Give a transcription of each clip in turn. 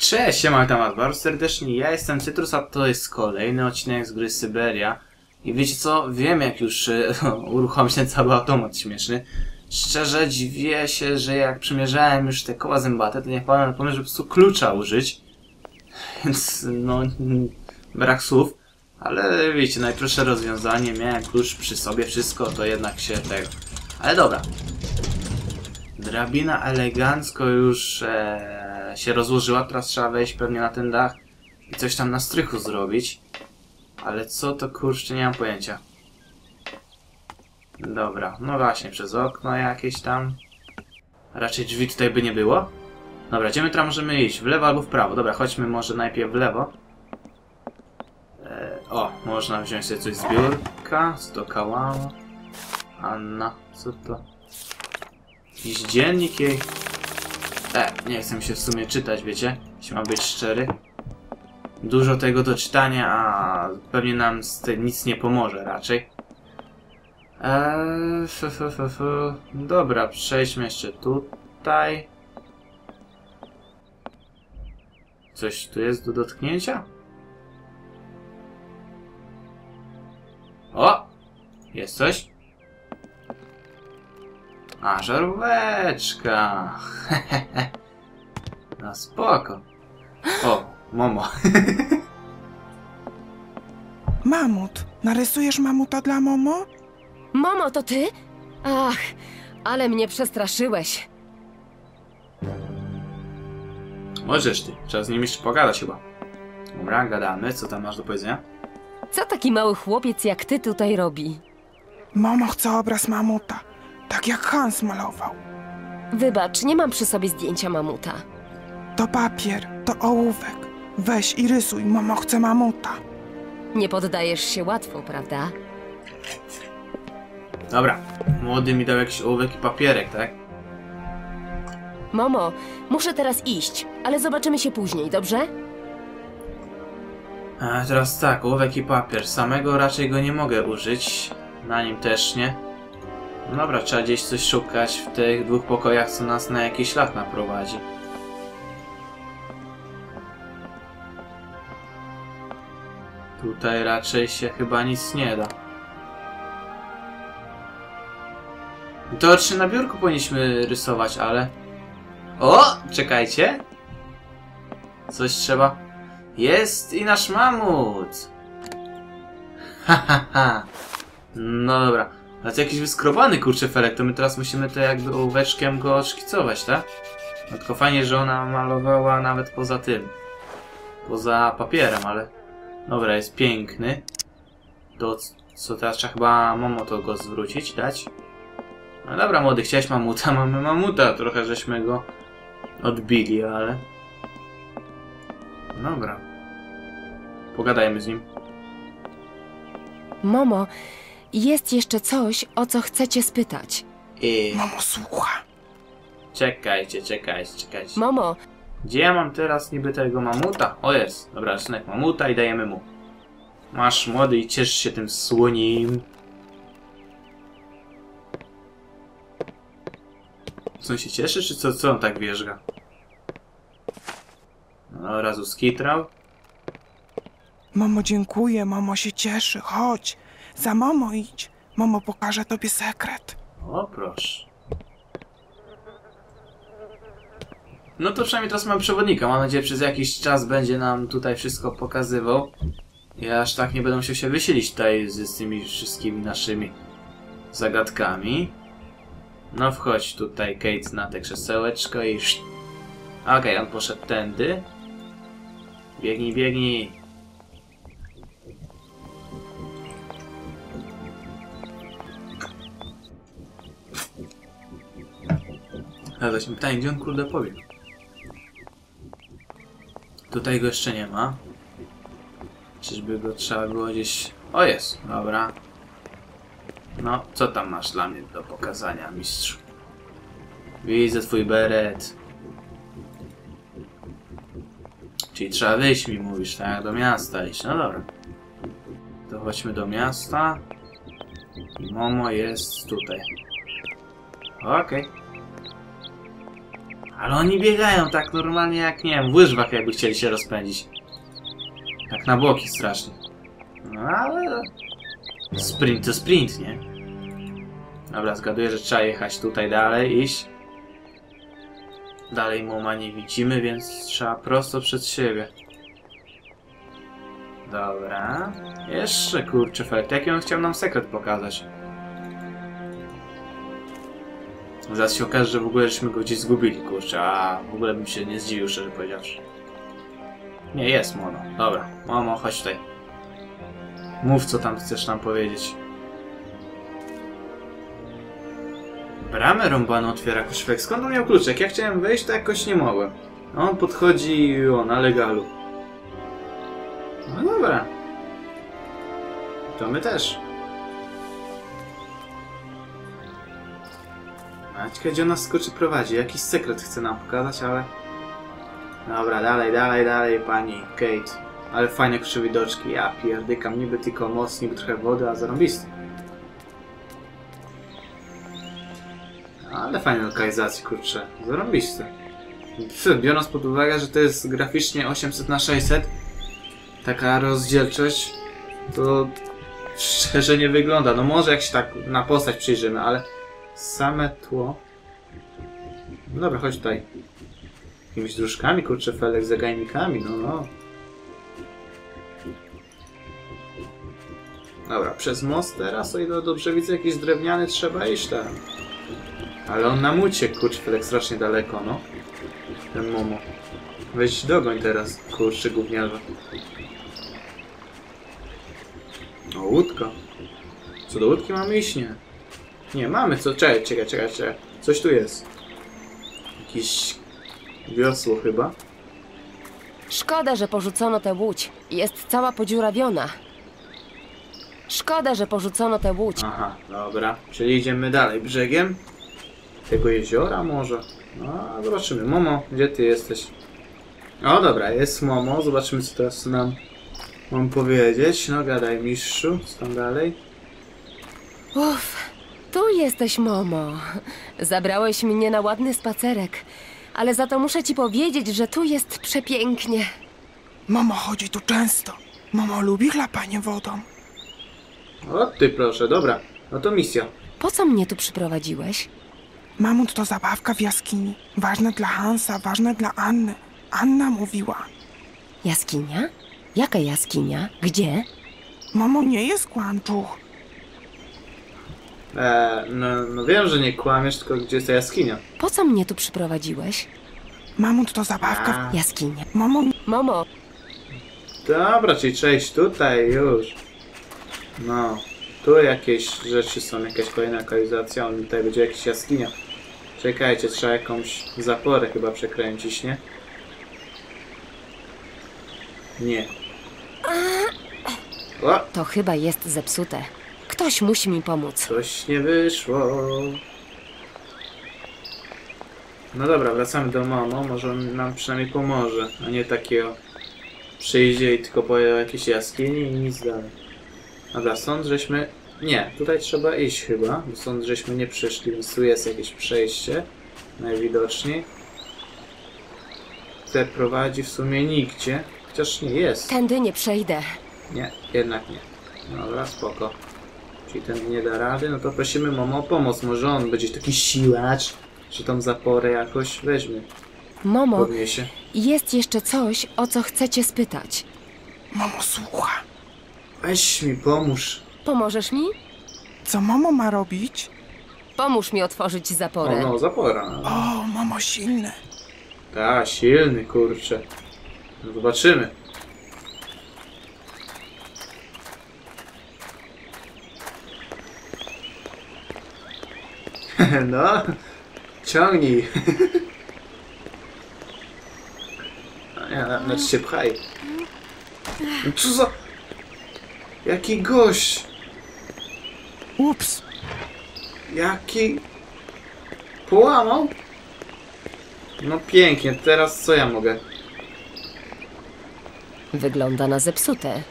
Cześć, witam was bardzo serdecznie. Ja jestem Cytrus, a to jest kolejny odcinek z gry Syberia. I wiecie co? Wiem jak już e, uruchomić ten cały automat śmieszny. Szczerze dziwię się, że jak przymierzałem już te koła zębate, to nie wpadłem na pomysł, żeby po prostu klucza użyć. Więc no, brak słów. Ale wiecie, najprostsze rozwiązanie, miałem klucz przy sobie, wszystko, to jednak się tego. Ale dobra. Drabina elegancko już e, się rozłożyła, teraz trzeba wejść pewnie na ten dach i coś tam na strychu zrobić. Ale co to kurczę, nie mam pojęcia. Dobra, no właśnie, przez okno jakieś tam. Raczej drzwi tutaj by nie było. Dobra, gdzie my teraz możemy iść? W lewo albo w prawo? Dobra, chodźmy może najpierw w lewo. E, o, można wziąć sobie coś z biurka. Co to? Anna, co to? Jakiś dziennik jej. E, nie chcę się w sumie czytać, wiecie? Jeśli mam być szczery. Dużo tego do czytania, a pewnie nam z tym nic nie pomoże raczej. Eee, f, f, f, f. Dobra, przejdźmy jeszcze tutaj. Coś tu jest do dotknięcia? O! Jest coś? A, żaróweczka. no spoko. O, Momo. Mamut. Narysujesz mamuta dla Momo? Mamo, to ty? Ach, ale mnie przestraszyłeś. Możesz ty. Trzeba z nim jeszcze pogadać chyba. Dobra, gadamy. Co tam masz do powiedzenia? Co taki mały chłopiec jak ty tutaj robi? Momo chce obraz mamuta. Tak jak Hans malował. Wybacz, nie mam przy sobie zdjęcia mamuta. To papier, to ołówek. Weź i rysuj, Momo chce mamuta. Nie poddajesz się łatwo, prawda? Dobra. Młody mi dał jakiś ołówek i papierek, tak? Momo, muszę teraz iść, ale zobaczymy się później, dobrze? A teraz tak, ołówek i papier. Samego raczej go nie mogę użyć. Na nim też nie. No Dobra, trzeba gdzieś coś szukać w tych dwóch pokojach, co nas na jakiś ślad naprowadzi. Tutaj raczej się chyba nic nie da. Teoretycznie na biurku powinniśmy rysować, ale... O! Czekajcie! Coś trzeba... Jest i nasz mamut! Ha, ha, ha. No dobra. Ale to jakiś wyskrobany kurczę felek, to my teraz musimy to jakby ołóweczkiem go odszkicować, tak? No tylko fajnie, że ona malowała nawet poza tym. Poza papierem, ale... Dobra, jest piękny. To co teraz trzeba chyba Momo to go zwrócić, dać? No dobra, młody, chciałeś mamuta, mamy mamuta. Trochę żeśmy go odbili, ale... Dobra. Pogadajmy z nim. Momo, jest jeszcze coś, o co chcecie spytać. I... Momo słucha. Czekajcie, czekajcie, czekajcie. Momo, Gdzie ja mam teraz niby tego mamuta? O jest, dobra, rysunek mamuta i dajemy mu. Masz młody i ciesz się tym słonim. Co on się cieszy, czy co, co on tak wierzga? No, razu skitrał. Momo dziękuję, Momo się cieszy. Chodź, za Momo idź. Momo pokaże tobie sekret. O, proszę. No to przynajmniej teraz mamy przewodnika. Mam nadzieję, że przez jakiś czas będzie nam tutaj wszystko pokazywał. I aż tak nie będę musiał się wysilić tutaj z, z tymi wszystkimi naszymi zagadkami. No wchodź tutaj, Kate, na te krzesełeczko i... Okej, on poszedł tędy. Biegnij, biegnij. Ale się pytanie, gdzie on kurde powie? Tutaj go jeszcze nie ma. Czyżby go trzeba było gdzieś... O jest, dobra. No, co tam masz dla mnie do pokazania, mistrzu? Widzę twój beret. Czyli trzeba wyjść mi, mówisz, tak? Do miasta iść. No dobra. To chodźmy do miasta. Momo jest tutaj. Okej. Ale oni biegają tak normalnie jak, nie wiem, w łyżwach jakby chcieli się rozpędzić. Tak na boki strasznie. No ale... Sprint to sprint, nie? Dobra, zgaduję, że trzeba jechać tutaj dalej, iść. Dalej Moma nie widzimy, więc trzeba prosto przed siebie. Dobra. Jeszcze kurczę fakt. Jaki on chciał nam sekret pokazać? Zaraz się okaże, że w ogóle żeśmy go gdzieś zgubili, kurczę, a w ogóle bym się nie zdziwił, szczerze powiedziawszy. Nie, jest Mono. Dobra, Momo, chodź tutaj. Mów, co tam chcesz nam powiedzieć. Bramę rąbaną otwiera koszwek. Skąd on miał kluczek? Ja chciałem wejść, to jakoś nie mogłem. A on podchodzi o, na legalu. No dobra. To my też. Maćka, gdzie nas skoczy prowadzi? Jakiś sekret chce nam pokazać, ale... Dobra, dalej, dalej, dalej, pani Kate. Ale fajne krzywe widoczki. Ja pierdykam, niby tylko moc, niby trochę wody, a zarąbisty. Ale fajne lokalizacje, kurczę. Zarąbiste. Pff, Biorąc pod uwagę, że to jest graficznie 800 na 600 taka rozdzielczość, to szczerze nie wygląda. No może jak się tak na postać przyjrzymy, ale same tło... No dobra, chodź tutaj. Jakimiś dróżkami, kurczę, felek, zagajnikami, no no. Dobra, przez most teraz, o ile dobrze widzę, jakiś drewniany trzeba iść tam. Ale on nam uciekł, kurczę, felek strasznie daleko, no. Ten Momo. Weź dogoń teraz, kurczę, gówniarza. O, łódka. Co do łódki mamy iść? Nie. Nie, mamy co. Czekaj, czekaj, czekaj, czekaj. Coś tu jest. Jakieś wiosło chyba. Szkoda, że porzucono tę łódź. Jest cała podziurawiona. Szkoda, że porzucono tę łódź. Aha, dobra. Czyli idziemy dalej brzegiem tego jeziora może. No, zobaczymy. Momo, gdzie ty jesteś? O, dobra, jest Momo. Zobaczymy, co teraz nam mam powiedzieć. No, gadaj, mistrzu. Co tam dalej? Uff, tu jesteś, Momo. Zabrałeś mnie na ładny spacerek. Ale za to muszę ci powiedzieć, że tu jest przepięknie. Mamo chodzi tu często. Mamo lubi chlapanie wodą. O, ty proszę, dobra. No to misja. Po co mnie tu przyprowadziłeś? Mamut to zabawka w jaskini. Ważne dla Hansa, ważne dla Anny. Anna mówiła. Jaskinia? Jaka jaskinia? Gdzie? Mamo nie jest kłamczuch. E, no, no wiem, że nie kłamiesz, tylko gdzie jest ta jaskinia? Po co mnie tu przyprowadziłeś? Mamut to zabawka. A, Jaskinia. w... Mamo Momo, dobra, czyli iść tutaj już. No, tu jakieś rzeczy są, jakaś kolejna lokalizacja, on tutaj będzie jakaś jaskinia. Czekajcie, trzeba jakąś zaporę chyba przekręcić, nie? Nie. O, to chyba jest zepsute. Ktoś musi mi pomóc. coś nie wyszło. No dobra, wracamy do mamo, może on nam przynajmniej pomoże, a nie takiego przyjdzie i tylko powie o jakiejś jaskini i nic dalej. Dobra, stąd żeśmy... Nie, tutaj trzeba iść chyba, bo stąd żeśmy nie przyszli, więc tu jest jakieś przejście, najwidoczniej. Te prowadzi w sumie nigdzie, chociaż nie jest. Tędy nie przejdę. Nie, jednak nie. Dobra, spoko. Czyli ten nie da rady, no to prosimy Momo o pomoc. Może on będzie taki siłacz, że tą zaporę jakoś weźmie, Momo, podniesie. jest jeszcze coś, o co chcecie spytać. Mamo słucha. Weź mi, pomóż. Pomożesz mi? Co mamo ma robić? Pomóż mi otworzyć O, zaporę. no, zapora. O, mamo silny. Ta, silny, kurczę. No, zobaczymy. no, ciągnij. A nie, na- znaczy się pchaj. No Co za... Jaki gość! Ups. Jaki... Połamał? No pięknie, teraz co ja mogę? Wygląda na zepsute.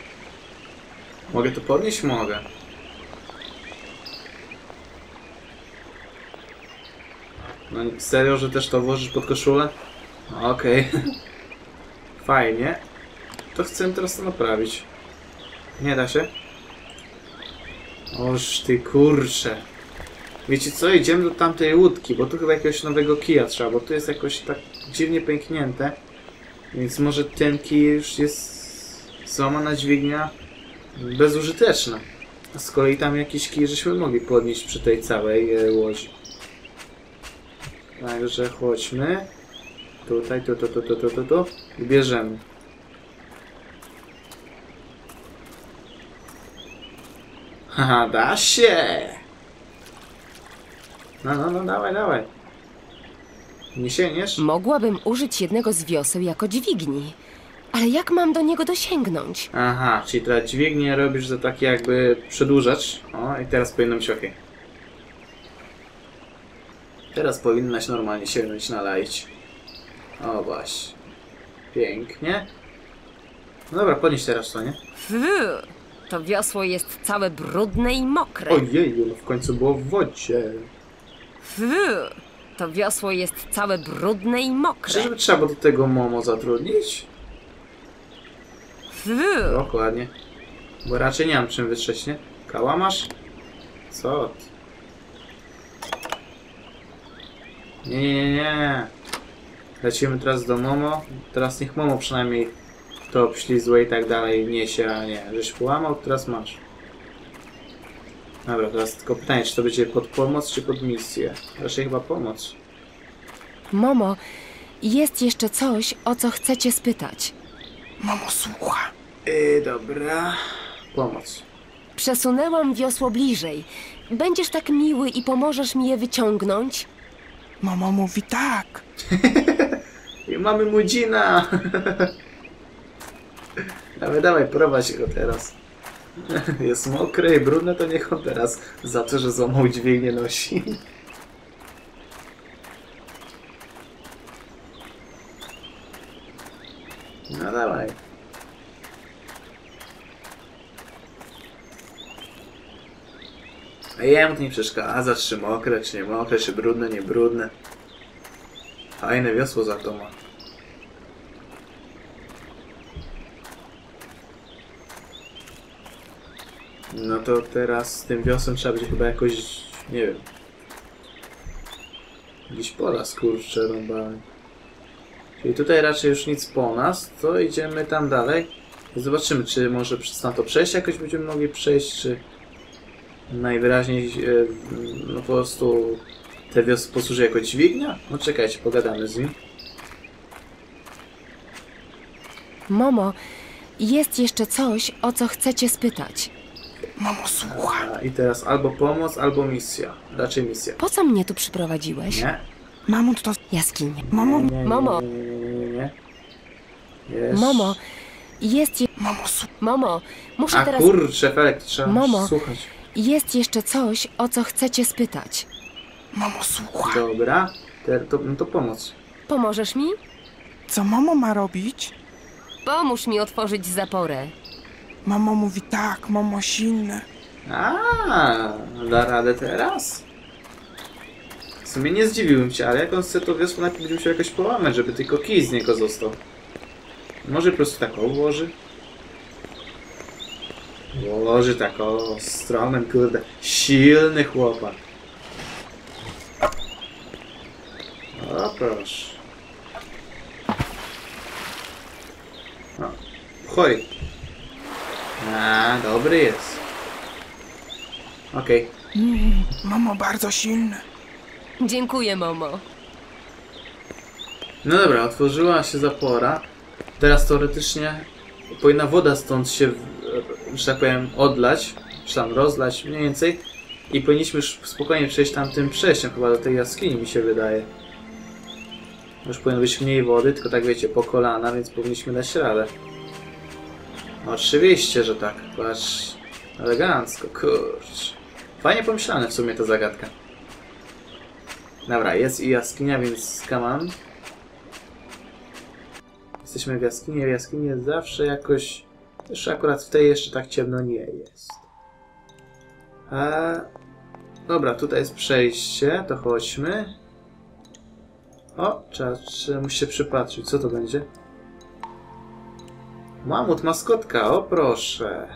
Mogę to podnieść? Mogę. No serio, że też to włożysz pod koszulę? Okej. Fajnie. To chcę teraz to naprawić. Nie da się? Oż ty kurcze. Wiecie co? Idziemy do tamtej łódki, bo tu chyba jakiegoś nowego kija trzeba, bo tu jest jakoś tak dziwnie pęknięte. Więc może ten kij już jest złamana dźwignia bezużyteczna. A z kolei tam jakiś kij żeśmy mogli podnieść przy tej całej e, łodzi. Także chodźmy. Tutaj, tu, tu, tu, tu, tu, tu, tu. I bierzemy. Haha, da się! No, no, no, dawaj, dawaj. Nie sięgniesz? Mogłabym użyć jednego z wioseł jako dźwigni. Ale jak mam do niego dosięgnąć? Aha, czyli teraz dźwignię robisz za taki jakby przedłużacz. O, i teraz powinno być ok. Teraz powinnaś normalnie sięgnąć na lajć. O właśnie. Pięknie. No dobra, podnieś teraz to, nie? Fuu, to wiosło jest całe brudne i mokre. Ojej, no w końcu było w wodzie. Fuu, to wiosło jest całe brudne i mokre. Czyżby trzeba było do tego Momo zatrudnić? Fuu, Dokładnie. Bo raczej nie mam czym wytrzeć, nie? Kałamarz? Co ty? Nie, nie, nie. Lecimy teraz do Momo. Teraz niech Momo przynajmniej to obślizłe i tak dalej niesie, a nie. Żeś połamał, teraz masz. Dobra, teraz tylko pytanie, czy to będzie pod pomoc, czy pod misję? Raczej chyba pomoc. Momo, jest jeszcze coś, o co chcecie spytać. Mamo, słucha. Yy, dobra. Pomoc. Przesunęłam wiosło bliżej. Będziesz tak miły i pomożesz mi je wyciągnąć? Mama mówi tak. Mamy Mudzina! Dawaj, dawaj, prowadź go teraz. Jest mokre i brudne, to niech on teraz za to, że złamał dźwignię nosi. No dawaj. A jemu to nie przeszkadza, czy mokre, czy nie mokre, czy brudne, nie brudne. Fajne wiosło za to ma. No to teraz z tym wiosłem trzeba będzie chyba jakoś, nie wiem. Gdzieś pola skurcze rąbany. Czyli tutaj raczej już nic po nas, to idziemy tam dalej. Zobaczymy, czy może przez na to przejść jakoś będziemy mogli przejść, czy najwyraźniej e, no po prostu te wiosło posłuży jako dźwignia? No czekajcie, pogadamy z nim. Momo, jest jeszcze coś, o co chcecie spytać. Mamo, słucha. A, I teraz albo pomoc, albo misja. Raczej misja. Po co mnie tu przyprowadziłeś? Nie? Mamut to... Jaskinie. Mamo, Nie, nie, Momo. Nie, nie, nie, nie. Jest. Momo, jest je... mamo. Momo, muszę A teraz... kurczę, Felek, trzeba Momo. słuchać. Jest jeszcze coś, o co chcecie spytać. Mamo, słucha. Dobra, te, to, no to pomoc. Pomożesz mi? Co mamo ma robić? Pomóż mi otworzyć zaporę. Mamo mówi tak, mamo silne. A, da radę teraz? W sumie nie zdziwiłem cię, ale jak on chce to wiosło, najpierw będzie musiał jakoś połamać, żeby tylko kij z niego został. Może po prostu tak ułoży? Ułoży tak, o, stromen, kurde, silny chłopak. O, proszę. No, chodź. A, dobry jest. Okej. Mm, mamo, bardzo silne. Dziękuję, Momo. No dobra, otworzyła się zapora. Teraz teoretycznie powinna woda stąd się, że tak powiem, odlać, czy tam rozlać mniej więcej. I powinniśmy już spokojnie przejść tamtym przejściem, chyba do tej jaskini mi się wydaje. Już powinno być mniej wody, tylko tak wiecie, po kolana, więc powinniśmy dać radę. Oczywiście, że tak. Patrz, elegancko, kurcz. Fajnie pomyślane w sumie ta zagadka. Dobra, jest i jaskinia, więc come on. Jesteśmy w jaskini, w jaskini jest zawsze jakoś... Jeszcze akurat w tej jeszcze tak ciemno nie jest. A... Dobra, tutaj jest przejście, to chodźmy. O, trzeba, trzeba się przypatrzyć. Co to będzie? Mamut, maskotka, o proszę.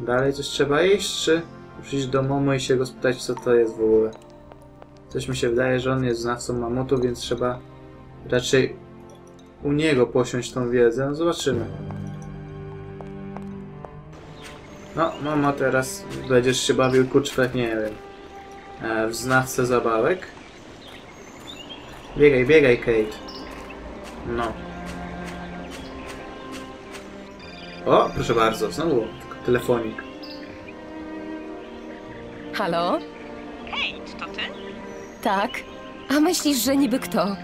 Dalej coś trzeba iść, czy przyjść do Momo i się go spytać, co to jest w ogóle? Coś mi się wydaje, że on jest znawcą mamutu, więc trzeba raczej u niego posiąść tą wiedzę. No zobaczymy. No, mamo, teraz będziesz się bawił kurczwek, nie wiem, e, w znawcę zabawek. Biegaj, biegaj, Kate. No. O, proszę bardzo, znowu telefonik. Halo? Kate, to ty? Tak. A myślisz, że niby kto?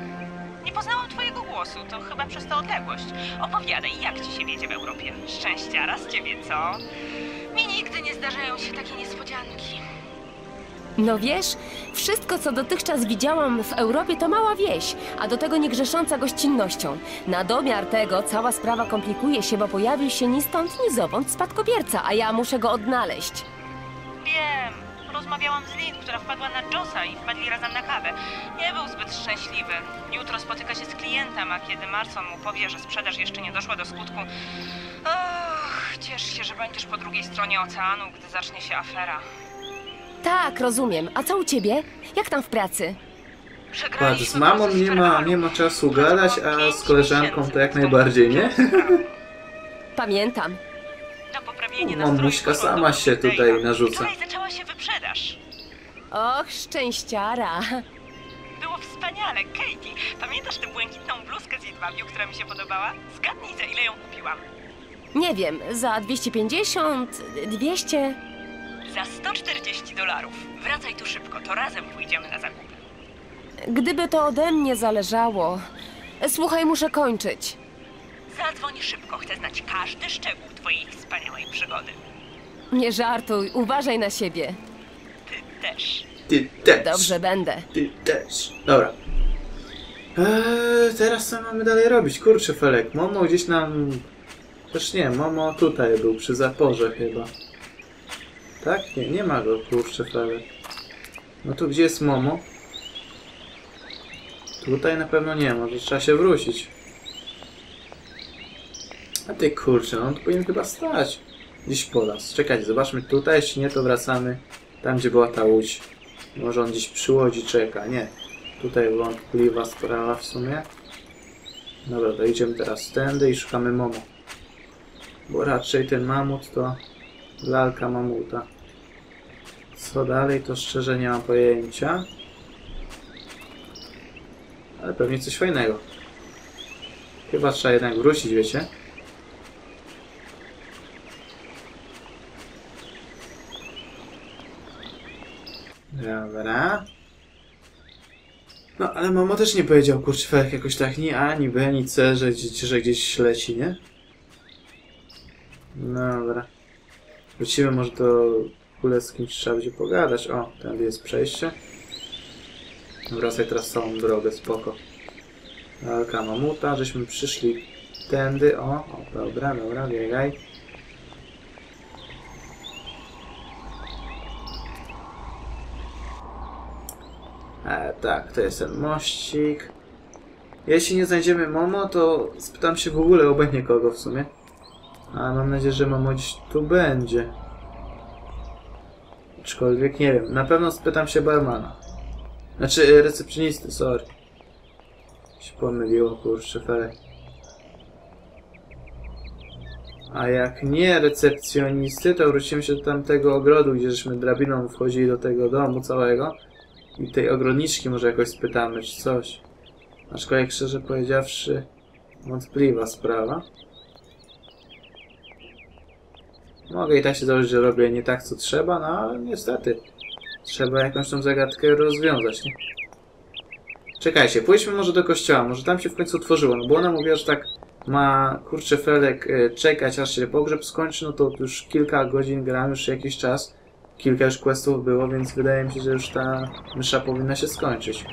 To chyba przez tę odległość. Opowiadaj, jak ci się wiedzie w Europie? Szczęściara z ciebie, co? Mi nigdy nie zdarzają się takie niespodzianki. No wiesz, wszystko co dotychczas widziałam w Europie to mała wieś, a do tego nie grzesząca gościnnością. Na domiar tego cała sprawa komplikuje się, bo pojawił się ni stąd, ni zowąd spadkobierca, a ja muszę go odnaleźć. Rozmawiałam z Lynn, która wpadła na Josa i wpadli razem na kawę. Nie był zbyt szczęśliwy. Jutro spotyka się z klientem, a kiedy Marson mu powie, że sprzedaż jeszcze nie doszła do skutku... Och, ciesz się, że będziesz po drugiej stronie oceanu, gdy zacznie się afera. Tak, rozumiem. A co u ciebie? Jak tam w pracy? Patrz, z mamą nie ma, nie ma czasu gadać, a z koleżanką to jak najbardziej, nie? Pamiętam. Mamuśka sama się tutaj narzuca. Wczoraj zaczęła się wyprzedaż. Och, szczęściara. Było wspaniale. Katie, pamiętasz tę błękitną bluzkę z jedwabiu, która mi się podobała? Zgadnij, za ile ją kupiłam. Nie wiem, za 250, 200. Za 140 dolarów. Wracaj tu szybko, to razem pójdziemy na zakupy. Gdyby to ode mnie zależało. Słuchaj, muszę kończyć. Zadzwoń szybko, chcę znać każdy szczegół twojej wspaniałej przygody. Nie żartuj, uważaj na siebie. Też. Ty też. Dobrze, będę. Ty też. Dobra. Eee, teraz co mamy dalej robić? Kurczę, Felek, Momo gdzieś nam... Też nie, Momo tutaj był, przy zaporze chyba. Tak? Nie, nie ma go, kurczę, Felek. No to gdzie jest Momo? Tutaj na pewno nie, może trzeba się wrócić. A ty kurczę, no on tu powinien chyba stać. Gdzieś po las. Czekajcie, zobaczmy tutaj, jeśli nie to wracamy tam, gdzie była ta łódź. Może on gdzieś przy łodzi czeka, nie. Tutaj wątpliwa sprawa w sumie. Dobra, to idziemy teraz tędy i szukamy Momo. Bo raczej ten mamut to lalka mamuta. Co dalej, to szczerze nie mam pojęcia. Ale pewnie coś fajnego. Chyba trzeba jednak wrócić, wiecie? Dobra. No, ale mamo też nie powiedział, kurczę, jakoś tak ni A, ni B, ni C, że, że gdzieś leci, nie? Dobra. Wrócimy może do kule z kimś trzeba będzie pogadać. O, tam jest przejście. Wracaj teraz całą drogę, spoko. Lalka mamuta, żeśmy przyszli tędy, o, o, dobra, dobra, biegaj. E, tak, to jest ten mościk. Jeśli nie znajdziemy Momo, to spytam się w ogóle obojętnie kogo w sumie. A mam nadzieję, że Momo gdzieś tu będzie. Aczkolwiek nie wiem. Na pewno spytam się barmana. Znaczy e, recepcjonisty, sorry. Się pomyliło, kurczę, felek. A jak nie recepcjonisty, to wrócimy się do tamtego ogrodu, gdzie żeśmy drabiną wchodzili do tego domu całego. I tej ogrodniczki może jakoś spytamy, czy coś. Aczkolwiek szczerze powiedziawszy, wątpliwa sprawa. Mogę i tak się założyć, że robię nie tak, co trzeba, no ale niestety. Trzeba jakąś tą zagadkę rozwiązać, nie? Czekajcie, pójdźmy może do kościoła, może tam się w końcu otworzyło, no bo ona mówiła, że tak ma, kurczę, Felek, e, czekać aż się pogrzeb skończy, no to już kilka godzin gram, już jakiś czas. Kilka już questów było, więc wydaje mi się, że już ta mysza powinna się skończyć.